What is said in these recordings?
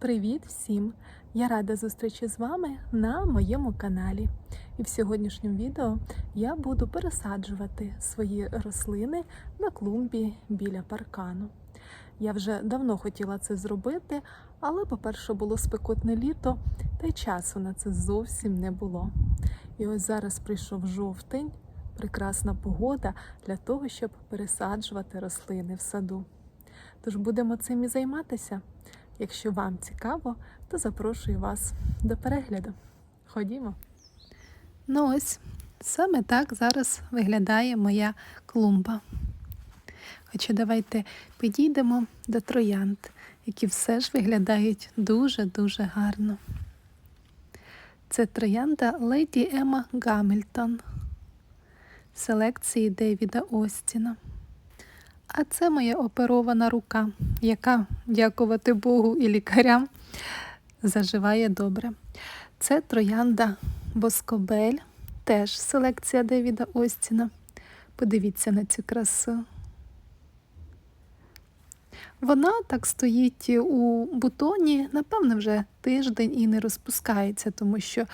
Привіт всім! Я рада зустрічі з вами на моєму каналі. І в сьогоднішньому відео я буду пересаджувати свої рослини на клумбі біля паркану. Я вже давно хотіла це зробити, але, по-перше, було спекотне літо, та й часу на це зовсім не було. І ось зараз прийшов жовтень, прекрасна погода для того, щоб пересаджувати рослини в саду. Тож будемо цим і займатися. Якщо вам цікаво, то запрошую вас до перегляду. Ходімо. Ну ось, саме так зараз виглядає моя клумба. Хоча давайте підійдемо до троянд, які все ж виглядають дуже-дуже гарно. Це троянда Леді Ема Гамільтон селекції Девіда Остіна. А це моя оперована рука, яка, дякувати Богу і лікарям, заживає добре. Це троянда Боскобель, теж селекція Девіда Остіна. Подивіться на цю красу. Вона так стоїть у бутоні, напевно, вже тиждень і не розпускається, тому що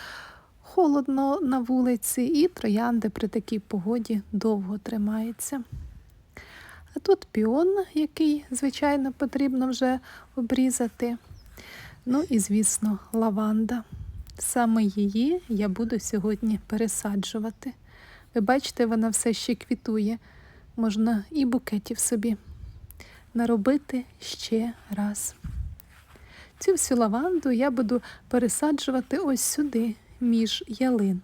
холодно на вулиці, і троянди при такій погоді довго тримаються. А тут піон, який, звичайно, потрібно вже обрізати. Ну і, звісно, лаванда. Саме її я буду сьогодні пересаджувати. Ви бачите, вона все ще квітує. Можна і букетів собі наробити ще раз. Цю всю лаванду я буду пересаджувати ось сюди, між ялин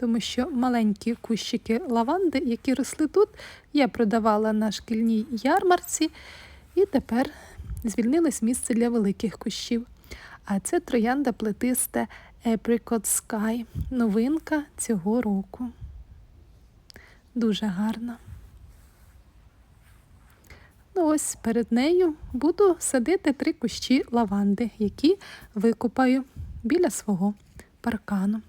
тому що маленькі кущики лаванди, які росли тут, я продавала на шкільній ярмарці, і тепер звільнилось місце для великих кущів. А це троянда плетиста Apricot Sky, новинка цього року. Дуже гарна. Ну ось перед нею буду садити три кущі лаванди, які викопаю біля свого паркану.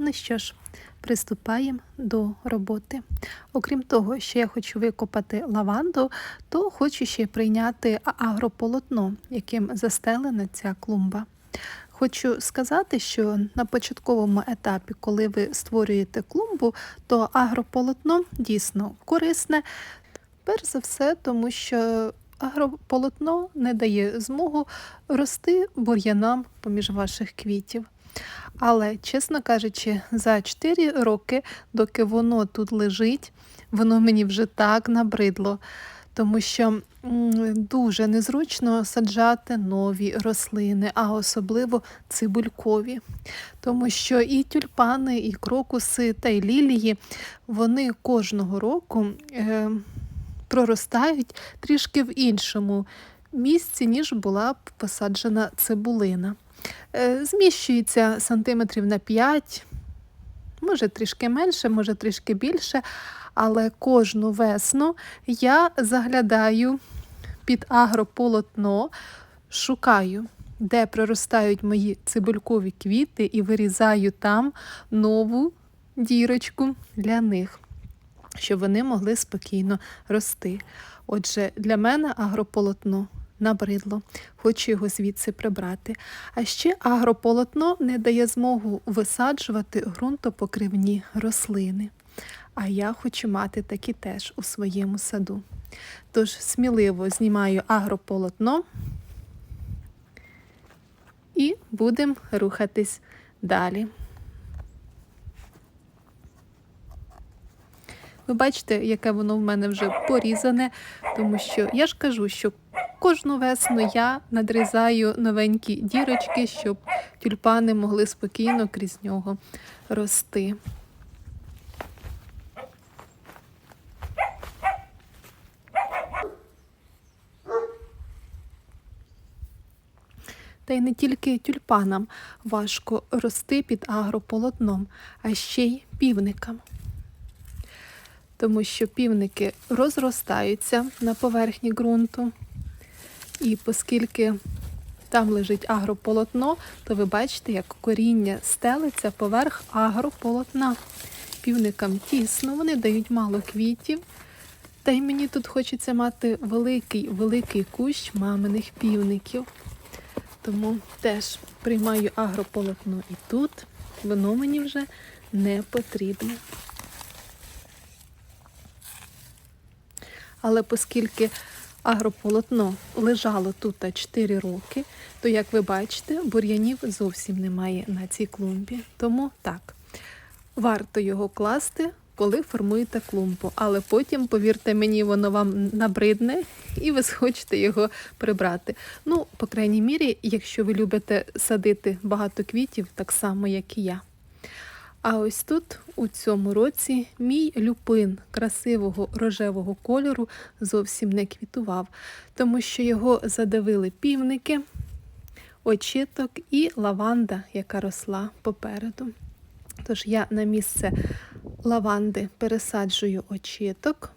Ну що ж, приступаємо до роботи. Окрім того, що я хочу викопати лаванду, то хочу ще прийняти агрополотно, яким застелена ця клумба. Хочу сказати, що на початковому етапі, коли ви створюєте клумбу, то агрополотно дійсно корисне. Перш за все, тому що агрополотно не дає змогу рости бур'янам поміж ваших квітів. Але, чесно кажучи, за 4 роки, доки воно тут лежить, воно мені вже так набридло, тому що дуже незручно саджати нові рослини, а особливо цибулькові. Тому що і тюльпани, і крокуси, та й лілії, вони кожного року е, проростають трішки в іншому місці, ніж була б посаджена цибулина. Е, зміщується сантиметрів на 5, може трішки менше, може трішки більше, але кожну весну я заглядаю під агрополотно, шукаю, де проростають мої цибулькові квіти, і вирізаю там нову дірочку для них, щоб вони могли спокійно рости. Отже, для мене агрополотно набридло, хочу його звідси прибрати. А ще агрополотно не дає змогу висаджувати ґрунтопокривні рослини. А я хочу мати такі теж у своєму саду. Тож сміливо знімаю агрополотно і будемо рухатись далі. Ви бачите, яке воно в мене вже порізане, тому що я ж кажу, що Кожну весну я надрізаю новенькі дірочки, щоб тюльпани могли спокійно крізь нього рости. Та й не тільки тюльпанам важко рости під агрополотном, а ще й півникам. Тому що півники розростаються на поверхні ґрунту. І оскільки там лежить агрополотно, то ви бачите, як коріння стелиться поверх агрополотна. Півникам тісно, вони дають мало квітів, Та й мені тут хочеться мати великий, великий кущ маминих півників. Тому теж приймаю агрополотно і тут. Воно мені вже не потрібне. Але оскільки агрополотно лежало тут 4 роки, то, як ви бачите, бур'янів зовсім немає на цій клумбі. Тому так, варто його класти, коли формуєте клумбу. Але потім, повірте мені, воно вам набридне і ви схочете його прибрати. Ну, по крайній мірі, якщо ви любите садити багато квітів, так само, як і я. А ось тут, у цьому році, мій люпин красивого рожевого кольору зовсім не квітував, тому що його задавили півники, очиток і лаванда, яка росла попереду. Тож я на місце лаванди пересаджую очіток.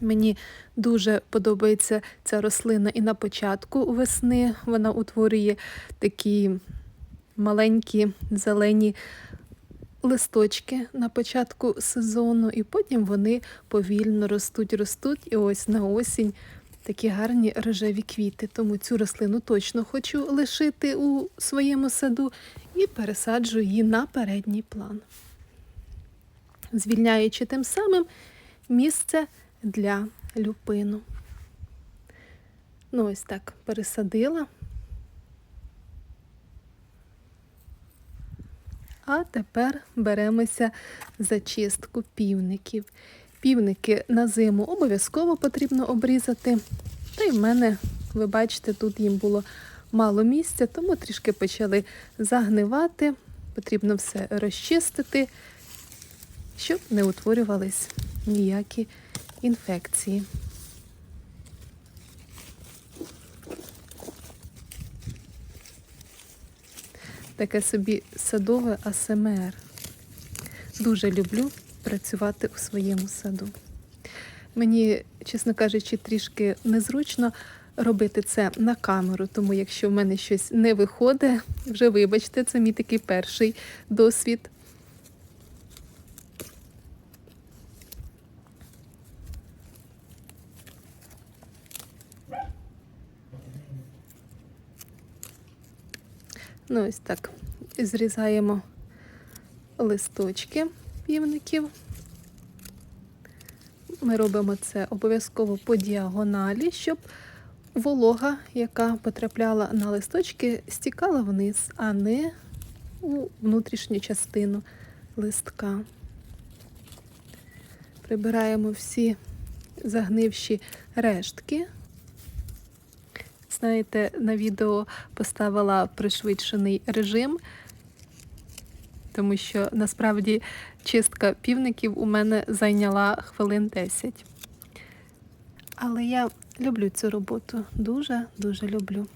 Мені дуже подобається ця рослина і на початку весни вона утворює такі маленькі зелені листочки на початку сезону, і потім вони повільно ростуть, ростуть. І ось на осінь такі гарні рожеві квіти. Тому цю рослину точно хочу лишити у своєму саду і пересаджу її на передній план, звільняючи тим самим місце для люпину. Ну, ось так пересадила. А тепер беремося за чистку півників. Півники на зиму обов'язково потрібно обрізати. Та й в мене, ви бачите, тут їм було мало місця, тому трішки почали загнивати. Потрібно все розчистити, щоб не утворювались ніякі інфекції. Таке собі садове АСМР. Дуже люблю працювати у своєму саду. Мені, чесно кажучи, трішки незручно робити це на камеру, тому якщо в мене щось не виходить, вже вибачте, це мій такий перший досвід. Ну, ось так. Зрізаємо листочки півників. Ми робимо це обов'язково по діагоналі, щоб волога, яка потрапляла на листочки, стікала вниз, а не у внутрішню частину листка. Прибираємо всі загнивші рештки. Знаєте, на відео поставила пришвидшений режим, тому що насправді чистка півників у мене зайняла хвилин 10. Але я люблю цю роботу, дуже-дуже люблю.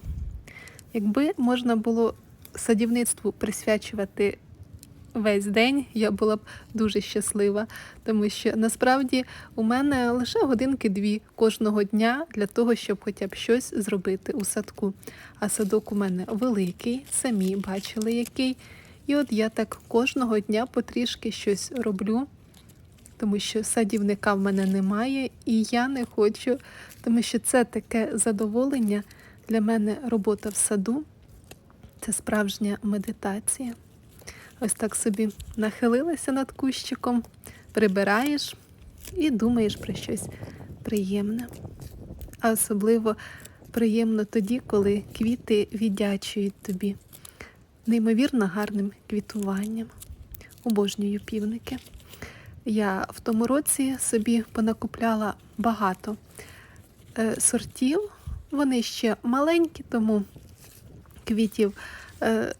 Якби можна було садівництву присвячувати весь день, я була б дуже щаслива, тому що насправді у мене лише годинки-дві кожного дня для того, щоб хоча б щось зробити у садку. А садок у мене великий, самі бачили який. І от я так кожного дня потрішки щось роблю, тому що садівника в мене немає, і я не хочу, тому що це таке задоволення для мене робота в саду. Це справжня медитація. Ось так собі нахилилася над кущиком, прибираєш і думаєш про щось приємне. А особливо приємно тоді, коли квіти віддячують тобі неймовірно гарним квітуванням. Обожнюю півники. Я в тому році собі понакупляла багато е, сортів. Вони ще маленькі, тому квітів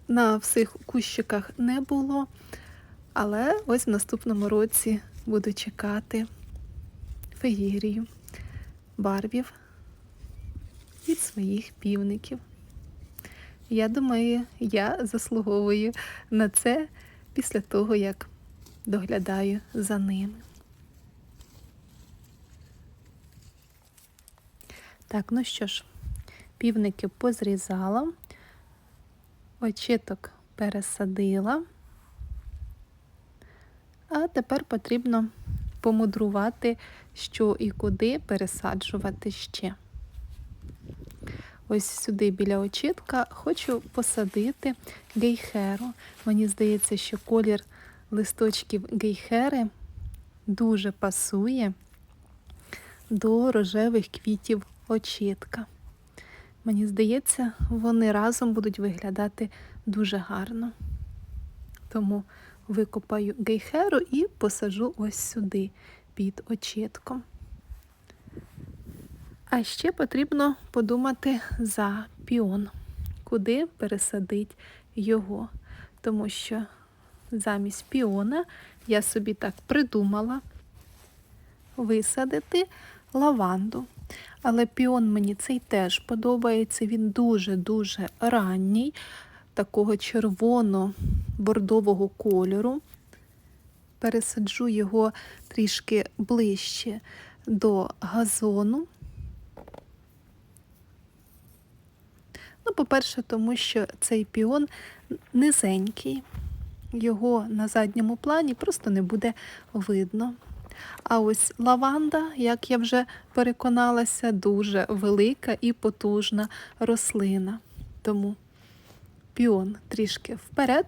на всіх кущиках не було. Але ось в наступному році буду чекати феєрію барвів від своїх півників. Я думаю, я заслуговую на це після того, як доглядаю за ними. Так, ну що ж, півники позрізала, очіток пересадила, а тепер потрібно помудрувати, що і куди пересаджувати ще. Ось сюди біля очітка хочу посадити гейхеру. Мені здається, що колір листочків гейхери дуже пасує до рожевих квітів очітка. Мені здається, вони разом будуть виглядати дуже гарно. Тому викопаю гейхеру і посажу ось сюди під очітком. А ще потрібно подумати за піон, куди пересадить його. Тому що замість піона я собі так придумала висадити лаванду. Але піон мені цей теж подобається. Він дуже-дуже ранній, такого червоно-бордового кольору. Пересаджу його трішки ближче до газону. Ну, по-перше, тому що цей піон низенький, його на задньому плані просто не буде видно. А ось лаванда, як я вже переконалася, дуже велика і потужна рослина. Тому піон трішки вперед,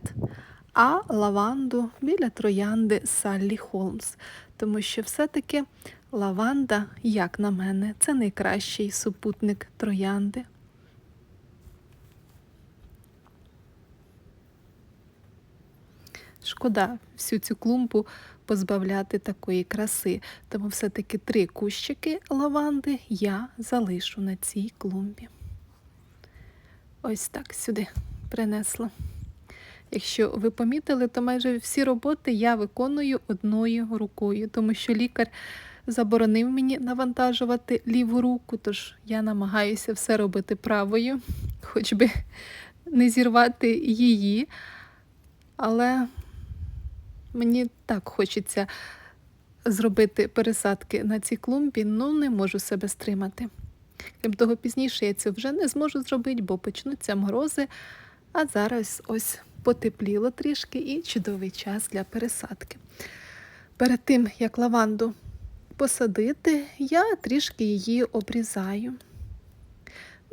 а лаванду біля троянди Саллі Холмс. Тому що все-таки лаванда, як на мене, це найкращий супутник троянди. Шкода всю цю клумбу позбавляти такої краси. Тому все-таки три кущики лаванди я залишу на цій клумбі. Ось так сюди принесла. Якщо ви помітили, то майже всі роботи я виконую одною рукою, тому що лікар заборонив мені навантажувати ліву руку, тож я намагаюся все робити правою, хоч би не зірвати її. Але Мені так хочеться зробити пересадки на цій клумбі, ну не можу себе стримати. Крім того, пізніше я це вже не зможу зробити, бо почнуться морози. А зараз ось потепліло трішки і чудовий час для пересадки. Перед тим, як лаванду посадити, я трішки її обрізаю.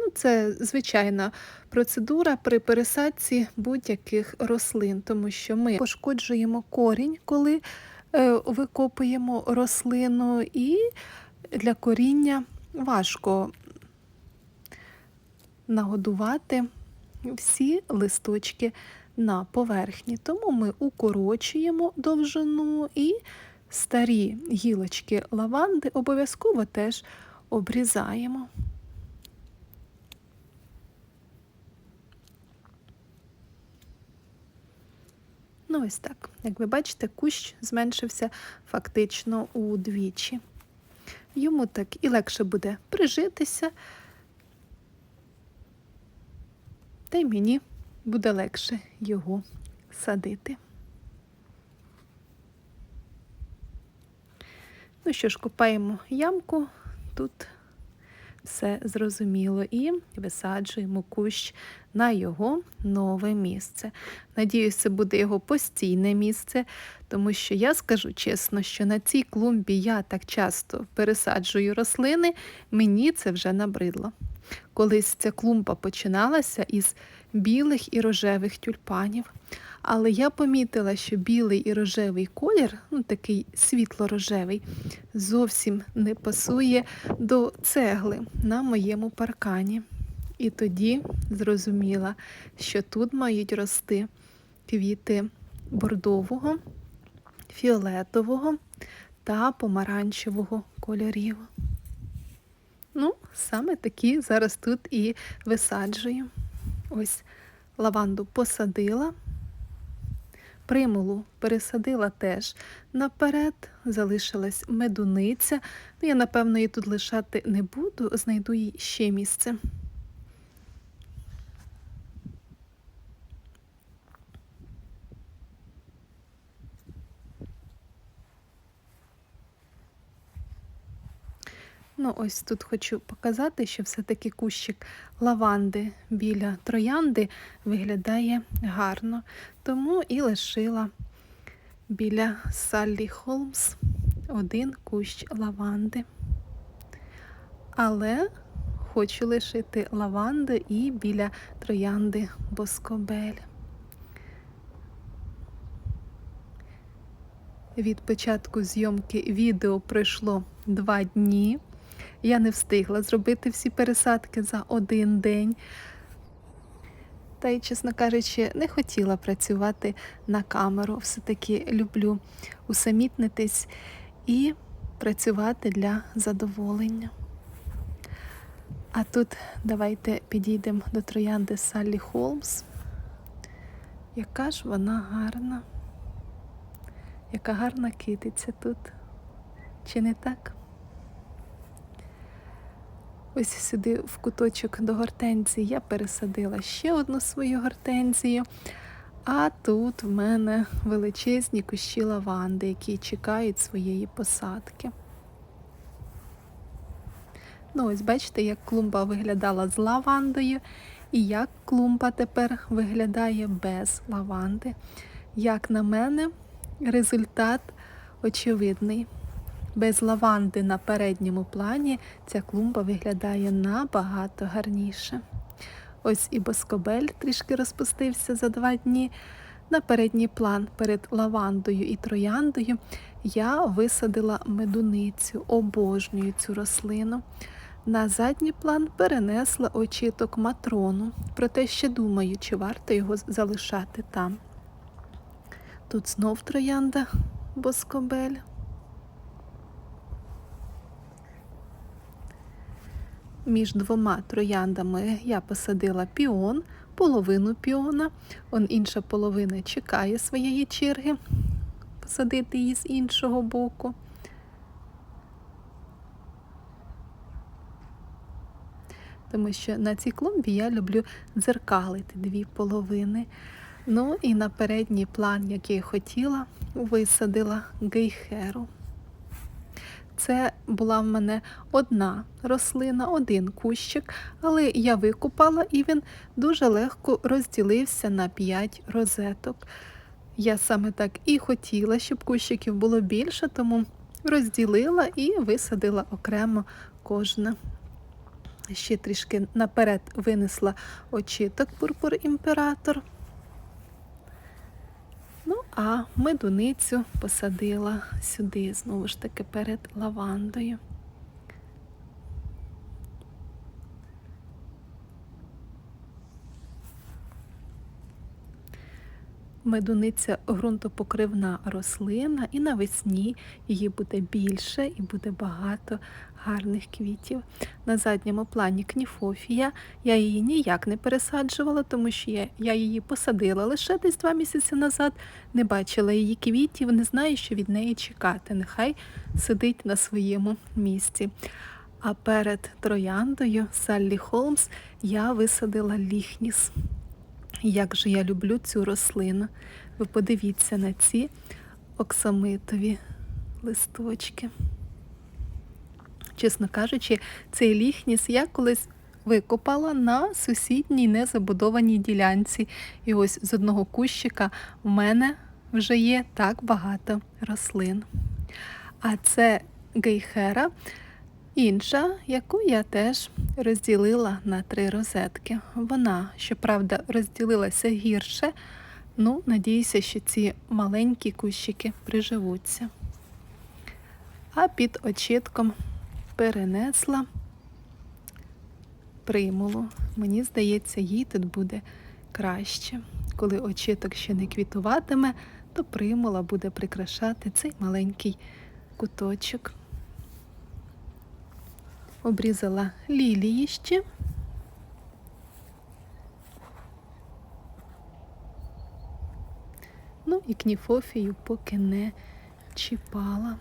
Ну, Це звичайна процедура при пересадці будь-яких рослин, тому що ми пошкоджуємо корінь, коли е, викопуємо рослину, і для коріння важко нагодувати всі листочки на поверхні. Тому ми укорочуємо довжину і старі гілочки лаванди обов'язково теж обрізаємо. Ну, ось так. Як ви бачите, кущ зменшився фактично удвічі. Йому так і легше буде прижитися, та й мені буде легше його садити. Ну що ж, копаємо ямку тут все зрозуміло. І висаджуємо кущ на його нове місце. Надіюсь, це буде його постійне місце, тому що я скажу чесно, що на цій клумбі я так часто пересаджую рослини, мені це вже набридло. Колись ця клумба починалася із білих і рожевих тюльпанів. Але я помітила, що білий і рожевий колір, ну такий світло-рожевий, зовсім не пасує до цегли на моєму паркані. І тоді зрозуміла, що тут мають рости квіти бордового, фіолетового та помаранчевого кольорів. Ну, саме такі зараз тут і висаджую. Ось лаванду посадила. Примулу пересадила теж наперед, залишилась медуниця. Ну, Я, напевно, її тут лишати не буду, знайду їй ще місце. Ну, ось тут хочу показати, що все-таки кущик лаванди біля троянди виглядає гарно, тому і лишила біля Саллі Холмс один кущ лаванди. Але хочу лишити лаванду і біля троянди Боскобель. Від початку зйомки відео пройшло два дні. Я не встигла зробити всі пересадки за один день. Та й, чесно кажучи, не хотіла працювати на камеру. Все-таки люблю усамітнитись і працювати для задоволення. А тут давайте підійдемо до троянди Саллі Холмс. Яка ж вона гарна, яка гарна китиця тут. Чи не так? Ось сюди в куточок до гортензії я пересадила ще одну свою гортензію. А тут в мене величезні кущі лаванди, які чекають своєї посадки. Ну, ось бачите, як клумба виглядала з лавандою, і як клумба тепер виглядає без лаванди. Як на мене, результат очевидний. Без лаванди на передньому плані ця клумба виглядає набагато гарніше. Ось і боскобель трішки розпустився за два дні. На передній план перед лавандою і трояндою я висадила медуницю, обожнюю цю рослину. На задній план перенесла очіток матрону, проте ще думаю, чи варто його залишати там. Тут знов троянда боскобель. Між двома трояндами я посадила піон, половину піона. Он інша половина чекає своєї черги посадити її з іншого боку. Тому що на цій клумбі я люблю дзеркалити дві половини. Ну і на передній план, який я хотіла, висадила гейхеру. Це була в мене одна рослина, один кущик, але я викупала і він дуже легко розділився на 5 розеток. Я саме так і хотіла, щоб кущиків було більше, тому розділила і висадила окремо кожне. Ще трішки наперед винесла очіток пурпур імператор. А медуницю посадила сюди, знову ж таки, перед лавандою. Медуниця ґрунтопокривна рослина, і навесні її буде більше і буде багато гарних квітів. На задньому плані кніфофія. Я її ніяк не пересаджувала, тому що я, її посадила лише десь два місяці назад, не бачила її квітів, не знаю, що від неї чекати. Нехай сидить на своєму місці. А перед трояндою Саллі Холмс я висадила ліхніс. Як же я люблю цю рослину. Ви подивіться на ці оксамитові листочки. Чесно кажучи, цей ліхніс я колись викопала на сусідній незабудованій ділянці. І ось з одного кущика в мене вже є так багато рослин. А це гейхера. Інша, яку я теж розділила на три розетки. Вона, щоправда, розділилася гірше. Ну, надіюся, що ці маленькі кущики приживуться. А під очітком перенесла примулу. Мені здається, їй тут буде краще. Коли очіток ще не квітуватиме, то примула буде прикрашати цей маленький куточок обрізала лілії ще. Ну і кніфофію поки не чіпала.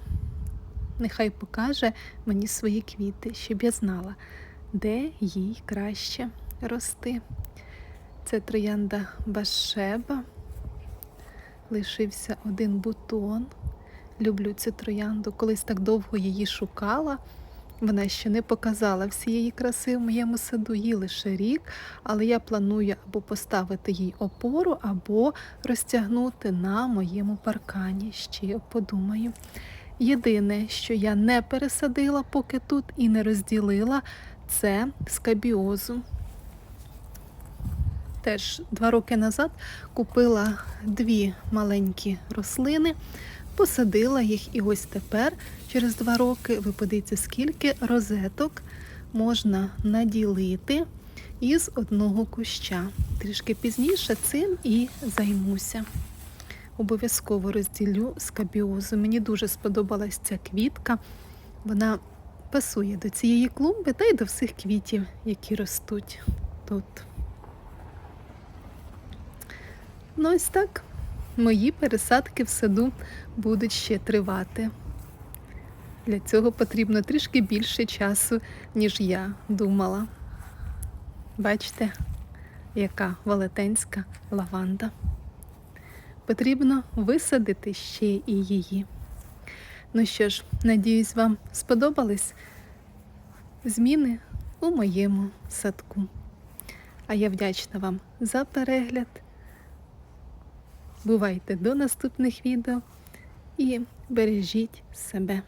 Нехай покаже мені свої квіти, щоб я знала, де їй краще рости. Це троянда Башеба. Лишився один бутон. Люблю цю троянду. Колись так довго її шукала Вона ще не показала всієї краси в моєму саду, їй лише рік, але я планую або поставити їй опору, або розтягнути на моєму паркані. Ще подумаю. Єдине, що я не пересадила поки тут і не розділила, це скабіозу. Теж два роки назад купила дві маленькі рослини, посадила їх, і ось тепер, через два роки, ви подивіться, скільки розеток можна наділити із одного куща. Трішки пізніше цим і займуся. Обов'язково розділю скабіозу. Мені дуже сподобалась ця квітка. Вона пасує до цієї клумби та й до всіх квітів, які ростуть тут. Ну, ось так. Мої пересадки в саду будуть ще тривати. Для цього потрібно трішки більше часу, ніж я думала. Бачите, яка велетенська лаванда. Потрібно висадити ще і її. Ну що ж, надіюсь, вам сподобались зміни у моєму садку. А я вдячна вам за перегляд. Бувайте до наступних відео і бережіть себе.